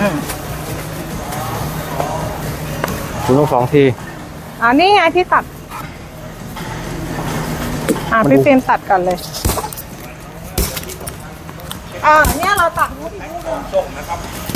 อืมคุณต้องสองทีอ่านี่ไงที่ตัด อ่ามันพี่ดูฟิล์มตัดกันเลยอ่าเนี่ยเราตัดรูปอีกรูปหนึง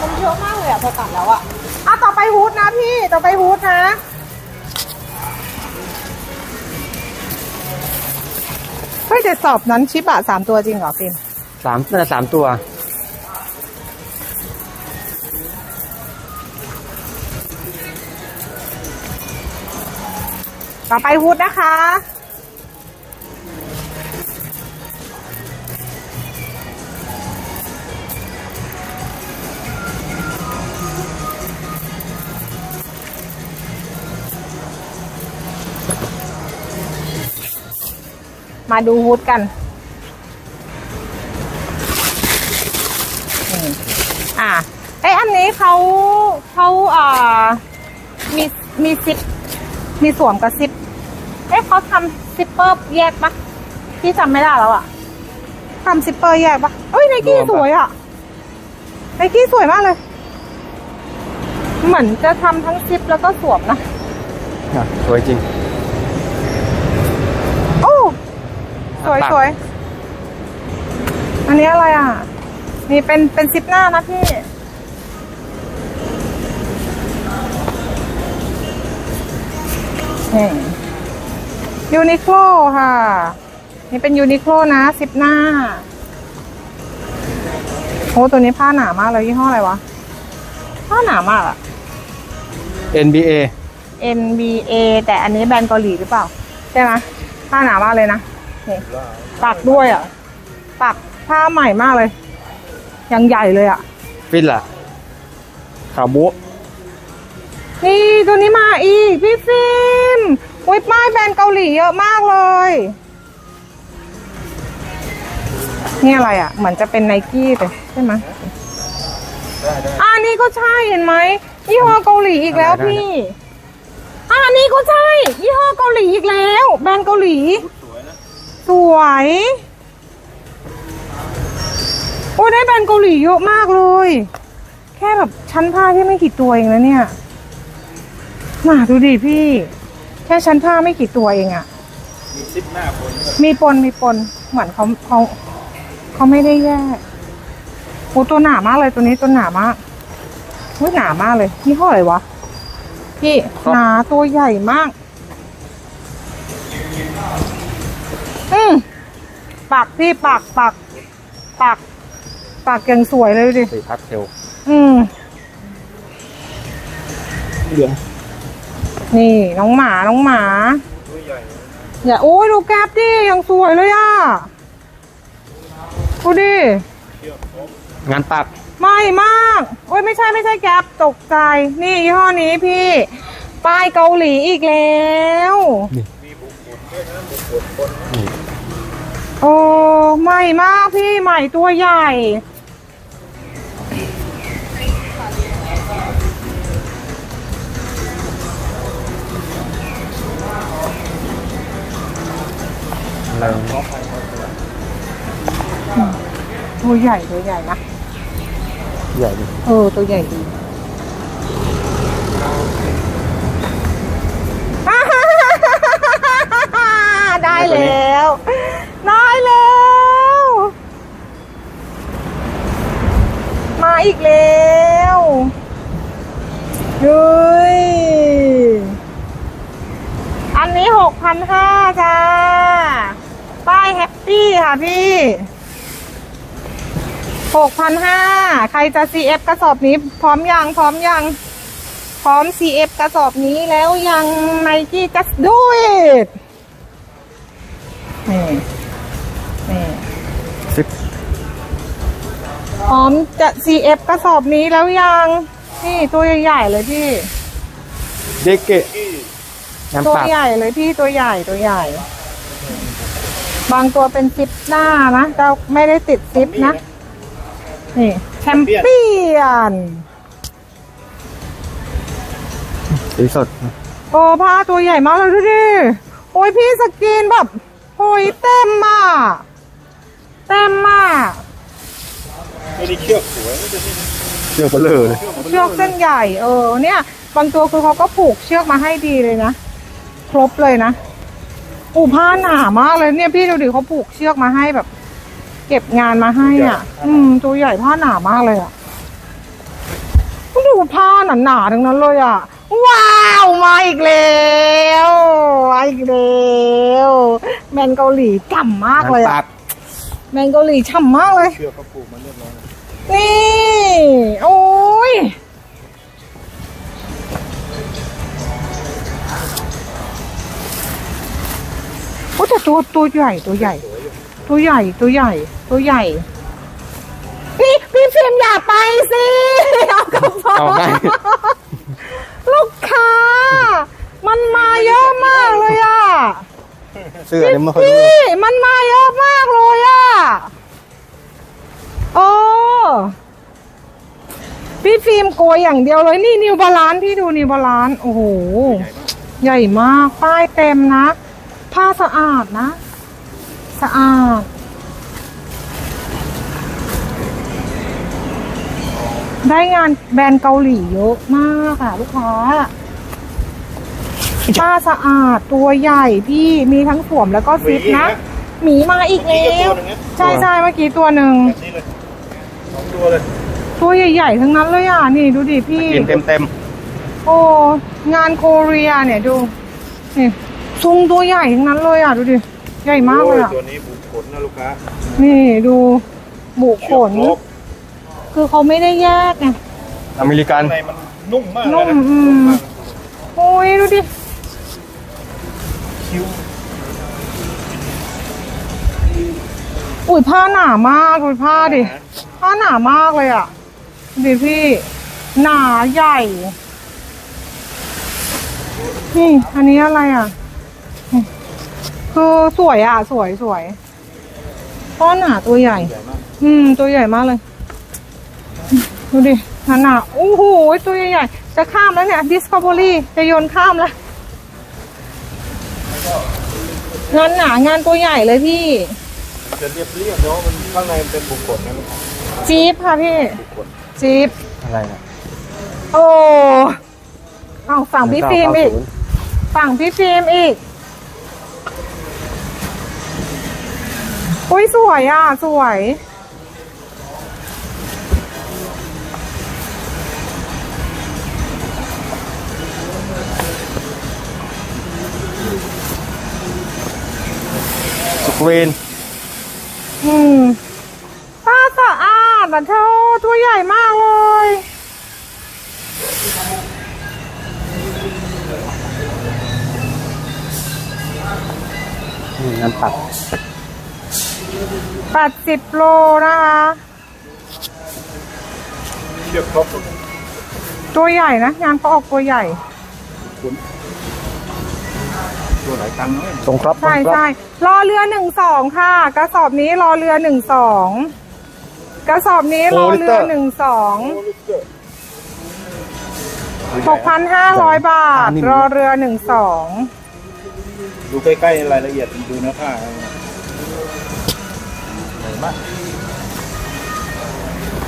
มันเยอะมากเลยอะพอตัดแล้วอะอะต่อไปฮูดนะพี่ต่อไปฮูดนะเฮ้ยแต่สอบนั้นชิบะสามตัวจริงเหรอฟิล์มสามน่าจะสามตัว ต่อไปฮูดนะคะ มาดูฮูดกันอืมอะไอยอันนี้เขาเขาอ่ามีมีซิปมีสวมกับซิปเอ๊ะเขาทำซิปเปอร์แยกปะพี่จำไม่ได้แล้วอะทำซิปเปอร์แยกปะเอ้ยไนกี้รวมปะสวยอะไนกี้สวยมากเลย เหมือนจะทำทั้งซิปแล้วก็สวมนะอะสวยจริง โอ้ สวยตัดสวยอันนี้อะไรอะ นี่เป็นเป็นซิปหน้านะพี่ นี่ยูนิโคลค่ะ นี่เป็นยูนิโคลนะซิปหน้าโอ้ตัวนี้ผ้าหนามากเลยยี่ห้ออะไรวะ ผ้าหนามากอะ NBA NBA แต่อันนี้แบรนด์เกาหลีหรือเปล่า ใช่ไหมผ้าหนามากเลยนะ นี่ปักด้วยอะ ปักผ้าใหม่มากเลย ยังใหญ่เลยอะ ฟินล่ะขาวบุนี่ตัวนี้มาอีก พี่ฟิล์มอุ้ยป้ายแบรนด์เกาหลีเยอะมากเลย นี่อะไรอะ เหมือนจะเป็นไนกี้เลยใช่ไหมอ่านี่ก็ใช่เห็นไหมยี่ห้อเกาหลีอีกแล้วพี่อ่านี่ก็ใช่ยี่ห้อเกาหลีอีกแล้ว แบรนด์เกาหลี สวยโอ้ยได้แบรนด์เกาหลีเยอะมากเลย แค่แบบชั้นผ้าที่ไม่กี่ตัวเองแล้วเนี่ยมาดูดิพี่ แค่ชั้นผ้าไม่กี่ตัวเองอะมีซิปหน้าปนมีปนมีปนเหมือนเขาเขาเขาไม่ได้แยกโอ้ตัวหนามากเลยตัวนี้ตัวหนามากอุ้ยหนามากเลยนี่ห้ออะไรวะพี่ครับหนาตัวใหญ่มาก ปากพี่ปากปากปากปากยังสวยเลยดูดิสีพัดเทลอืมเหลืองนี่น้องหมาน้องหมาอย่าโอ้ยดูแก๊บดิยังสวยเลยอะดูดิงานปักไม่มากโอ้ยไม่ใช่ไม่ใช่แก๊ปตกใจ นี่ยี่ห้อนี้พี่ป้ายเกาหลีอีกแล้วนี่ โอ้ใหม่มากพี่ใหม่ตัวใหญ่ อะไรตัวใหญ่ตัวใหญ่นะ ใหญ่ดิ เออ ตัวใหญ่ดีได้ พันห้าจ้าป้ายแฮปปี้ค่ะพี่หกพันห้าใครจะ CF กระสอบนี้ พร้อมยังพร้อมยัง พร้อม CF กระสอบนี้แล้วยังไนกี้ just do it นี่นี่ซิปพร้อมจะ CF กระสอบนี้แล้วยัง นี่ตัวใหญ่ๆเลยพี่ เดเกะ งานตัวปากใหญ่เลยพี่ตัวใหญ่ตัวใหญ่ บางตัวเป็นซิปหน้านะแต่ไม่ได้ติดซิปนะ นี่ แชมเปี้ยน สีสด โอ้ผ้าตัวใหญ่มากเลยดูดิโอ้ยพี่สกรีนแบบโอ้ยเต็มมากเต็มมากไม่ได้เชือกสวยไม่ได้เชือกเบลอเลย เชือกเส้นใหญ่ เออ เนี่ย บางตัวคือเขาก็ผูกเชือกมาให้ดีเลยนะ ครบเลยนะอูผ้าหนามากเลยเนี่ยพี่ดูดิเขาผูกเชือกมาให้แบบ เก็บงานมาให้อะ อืม ตัวใหญ่ผ้าหนามากเลยอะดูผ้าหนาๆทั้งนั้นเลยอะ ว้าวมาอีกแล้วมาอีกแล้วแมนเกาหลีฉ่ำมากงานเลยปาอะกแมนเกาหลีฉ่ำมากเลยเชือกเขาปลูกมาเรียบร้อยนี่ โอ้ย ต่ตัวตัวใหญ่ตัวใหญ่ ตัวใหญ่ตัวใหญ่ ตัวใหญ่นี่พี่ฟิล์มอย่าไปสิเอากลับบ้าเอาไปนลูกค้า มันมาเยอะมากเลยอะ เสื้อเนี่ยไม่ค่อยพี่รู้มันมาเยอะมากเลยอะโอ้ พี่ฟิล์มโกยอย่างเดียวเลย นี่นิวบาลานพี่ดูนิวบาลานโอ้โห ใหญ่มาก ป้ายเต็มนะ ผ้าสะอาดนะ สะอาด ได้งานแบรนด์เกาหลีเยอะมากค่ะลูกค้าผ้าสะอาดตัวใหญ่พี่มีทั้งสวมแล้วก็ซิปนะหมีมาอีกแล้วใช่ใช่เมื่อกี้ตัวหนึ่งแบบนี้เลยสองตัวเลยตัวใหญ่ๆทั้งนั้นเลยอะนี่ดูดิพี่กินเต็มเต็มโอ้งานโคเรียเนี่ยดูนี่ ทรงตัวใหญ่ทั้งนั้นเลยอะ ดูดิ ใหญ่มากเลยอะโตัวนี้บุกขนนะลูกค้านี่ดูบุขน เชือกครบคือเขาไม่ได้แยกไงๆอเมริกัน ข้างในมันนุ่มมากเลยนุ่มนะอืม มากโอ้ยดูดิ คิ้วอุ้ยผ้าหนามากดูผ้าดิ ผ้าหนามากเลยอะดิพี่ หนาใหญ่ นี่ อันนี้อะไรอะนี่ คือสวยอะ สวยสวยผ้าหนาตัวใหญ่ใหญ่มากอืม ตัวใหญ่มากเลย ดูดิหนาหนาโอ้โหตัวใหญ่ๆจะข้ามแล้วเนี่ย Discovery จะโยนข้ามแล้วงานหนางานตัวใหญ่เลยพี่มันจะเรียบเรียบๆเนาะมันข้างในมันเป็นบุกขนนะลูกค้าจี๊ปค่ะพี่บุกขนจี๊ปอะไรนะโอ้เอาฝั่งพี่ฟิล์มอีก ฝั่งพี่ฟิล์มอีก อุ้ยสวยอะ สวยสกรีนอืมป้าสะอาดอะเธอตัวใหญ่มากเลย นี่งานปัก แปดสิบโลนะคะเชือกครบตัวใหญ่นะงานเขาออกตัวใหญ่ตัวหลายตังค์เนาะตรงครับใช่ตรงครับใช่รอเรือหนึ่งสองค่ะ กระสอบนี้รอเรือหนึ่งสองกระสอบนี้รอเรือหนึ่งสองหกพันห้าร้อยบาท รอเรือหนึ่งสองดูใกล้ๆรายละเอียดดูเนื้อผ้า ใหญ่มา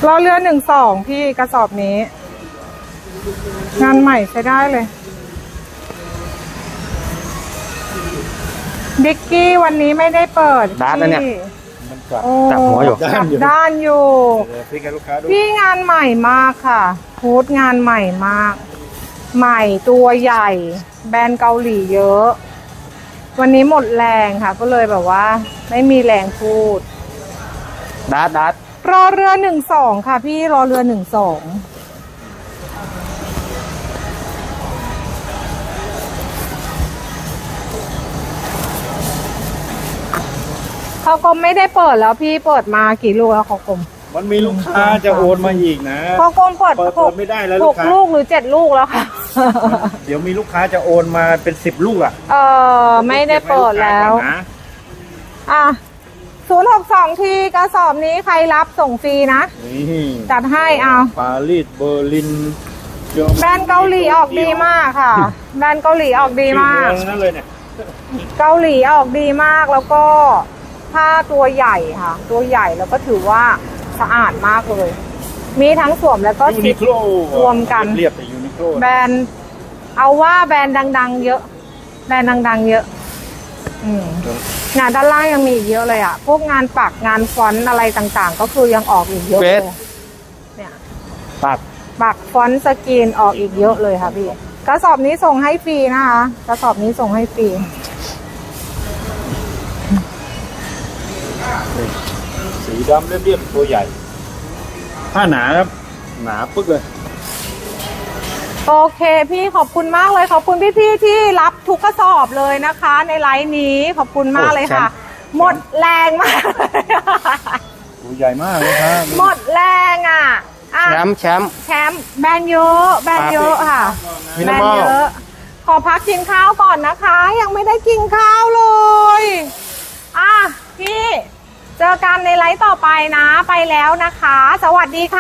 กรอเรือหนึ่งสองพี่กระสอบนี้ งานใหม่ใช้ได้เลยดิกกี้วันนี้ไม่ได้เปิดดาร์กนะเนี่ย พี่มันกลับโอ้จับหัวอยู่จับด้านอยู่ เดี๋ยวพี่ให้ลูกค้าดูพี่งานใหม่มากค่ะพูดงานใหม่มาก ใหม่ตัวใหญ่ แบรนด์เกาหลีเยอะ วันนี้หมดแรงค่ะ ก็เลยแบบว่า ไม่มีแรงพูด ดัดดัดรอเรือหนึ่งสองค่ะพี่รอเรือหนึ่งสองเขาก็ไม่ได้เปิดแล้วพี่เปิดมากี่ลูกแล้วเขากลมมันมีลูกค้าจะโอนมาอีกนะพอกรมเปิดเปิดหเปิกดไม่ได้แล้วหลูกกค้า ลูกหรือเจ็ดลูกแล้วค่ะ เดี๋ยวมีลูกค้าจะโอนมาเป็นสิบลูกอะเออไม่ได้เปิดแล้วเก็บให้กค้าก่อนนะ อะศูนย์หกสองทีกระสอบนี้ใครรับส่งฟรีนะ นี่จัดให้เอาปารีสเบอร์ลินเยอะแบรนด์เกาหลีออกดีมากค่ะ แบรนด์เกาหลีออกดีมาก ชื่อเมืองนั่นเลยเนี่ยเกาหลีออกดีมากแล้วก็ผ้าตัวใหญ่ค่ะ ตัวใหญ่แล้วก็ถือว่าสะอาดมากเลย มีทั้งสวมแล้วก็ยูชินิดโคลรวมกัน เรียบๆแต่ยูนิโคลแบรนด์เอาว่าแบรนด์ดัง ๆ เยอะ แบรนด์ดัง ๆ เยอะอืม งานด้านล่างยังมีอีกเยอะเลยอะ พวกงานปักงานฟอนต์อะไรต่างๆ ก็คือยังออกอีกเยอะเฟเลสยเนี่ยปักปักฟอนต์สกรีนออกอีกเยอะเลยค่ะพี่กระสอบนี้ส่งให้ฟรีนะคะกระสอบนี้ส่งให้ฟรีสีดำเรียบๆตัวใหญ่ ผ้าหนาครับ หนาปึ๊กเลย โอเคพี่ขอบคุณมากเลยขอบคุณพี่ๆที่รับทุกกระสอบเลยนะคะ ในไลฟ์นี้ขอบคุณมากเลยค่ะ หมดแรงมากตัวใหญ่มากเลยครับหมดแรงอะอะแชมป์แชมป์แชมป์แบรนด์เยอะแบรนด์เยอะค่ะมิแบนิรนมอด์ลเยอะขอพักกินข้าวก่อนนะคะ ยังไม่ได้กินข้าวเลยอะพี่ เจอกันในไลฟ์ต่อไปนะ ไปแล้วนะคะ สวัสดีค่ะ